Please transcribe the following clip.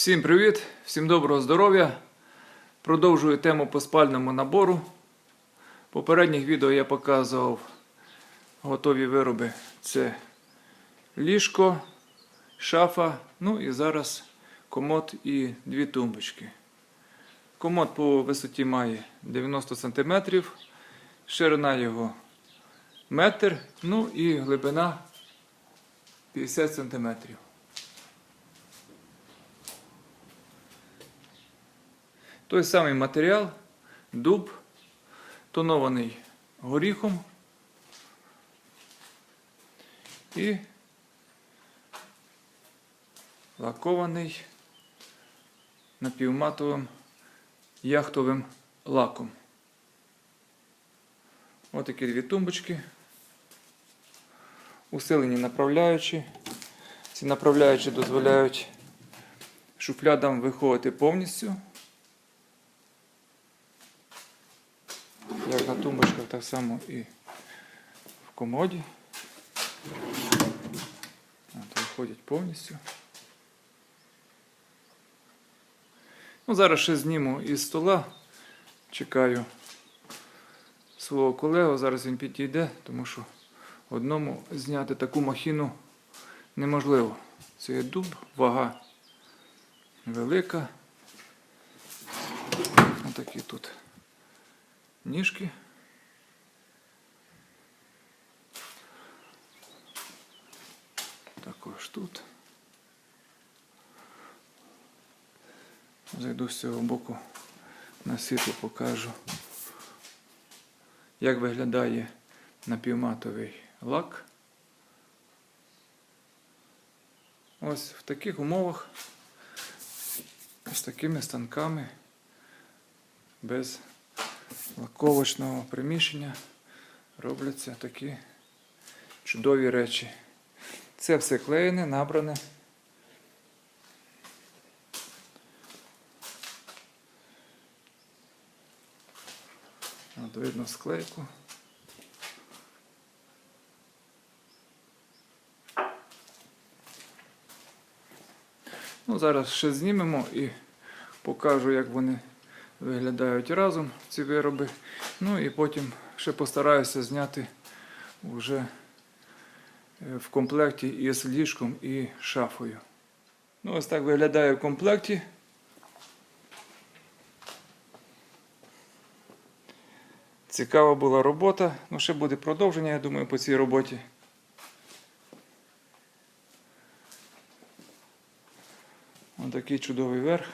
Всім привіт, всім доброго здоров'я. Продовжую тему по спальному набору. В попередніх відео я показував готові вироби. Це ліжко, шафа, ну і зараз комод і дві тумбочки. Комод по висоті має 90 см, ширина його метр, ну і глибина 50 см. Той самий матеріал, дуб, тонований горіхом і лакований напівматовим яхтовим лаком. Ось такі дві тумбочки. Усилені направляючі. Ці направляючі дозволяють шуфлядам виходити повністю. Як на тумбочках, так само і в комоді. Виходять повністю. Ну, зараз ще зніму із стола. Чекаю свого колегу. Зараз він підійде, тому що одному зняти таку махіну неможливо. Це є дуб, вага велика. Отакі тут ніжки. Також тут. Зайду з цього боку на світло покажу, як виглядає напівматовий лак. Ось в таких умовах, з такими станками, без лаковочного приміщення робляться такі чудові речі. Це все клеєне, набране. От видно склейку. Ну, зараз ще знімемо і покажу, як вони виглядають разом, ці вироби. Ну і потім ще постараюся зняти вже в комплекті із ліжком і шафою. Ну, ось так виглядає в комплекті. Цікава була робота. Ну, ще буде продовження, я думаю, по цій роботі. Ось такий чудовий верх.